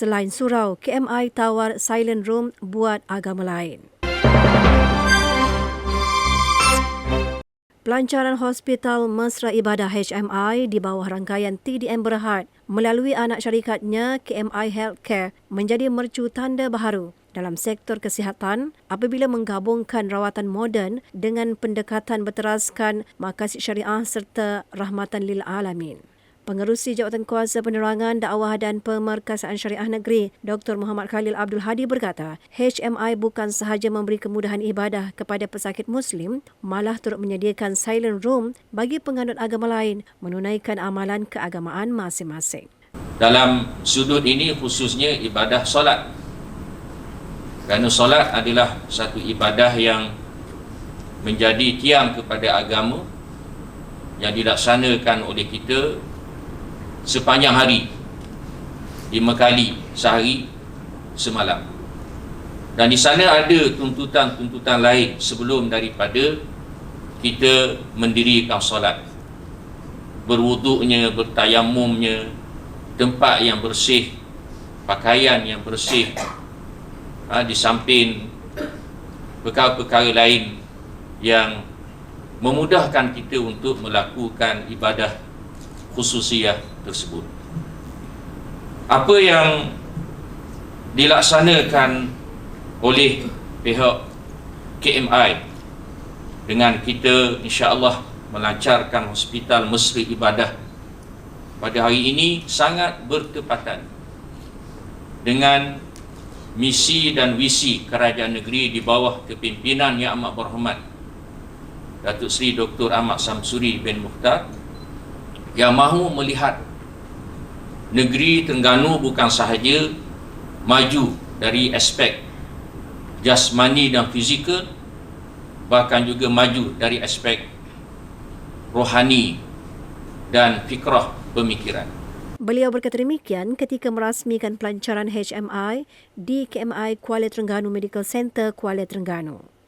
Selain surau, KMI tawar silent room buat agama lain. Pelancaran Hospital Mesra Ibadah HMI di bawah rangkaian TDM Berhad melalui anak syarikatnya KMI Healthcare menjadi mercu tanda baharu dalam sektor kesihatan apabila menggabungkan rawatan moden dengan pendekatan berteraskan makasih syariah serta rahmatan lil alamin. Pengerusi Jawatan Kuasa Penerangan Dakwah dan Pemerkasaan Syariah Negeri, Dr. Muhammad Khalil Abdul Hadi berkata, HMI bukan sahaja memberi kemudahan ibadah kepada pesakit Muslim, malah turut menyediakan silent room bagi penganut agama lain menunaikan amalan keagamaan masing-masing. Dalam sudut ini khususnya ibadah solat. Kerana solat adalah satu ibadah yang menjadi tiang kepada agama yang dilaksanakan oleh kita sepanjang hari lima kali sehari semalam. Dan di sana ada tuntutan-tuntutan lain sebelum daripada kita mendirikan solat. Berwuduknya, bertayamumnya tempat yang bersih pakaian yang bersih ha, di samping perkara-perkara lain yang memudahkan kita untuk melakukan ibadah khususiyah tersebut. Apa yang dilaksanakan oleh pihak KMI dengan kita insya-Allah melancarkan hospital Mesri Ibadah pada hari ini sangat bertepatan dengan misi dan visi kerajaan negeri di bawah kepimpinan Yang Amat Berhormat Datuk Seri Dr. Ahmad Samsuri bin Mukhtar yang mahu melihat negeri Terengganu bukan sahaja maju dari aspek jasmani dan fizikal bahkan juga maju dari aspek rohani dan fikrah pemikiran. Beliau berkata demikian ketika merasmikan pelancaran HMI di KMI Kuala Terengganu Medical Center Kuala Terengganu.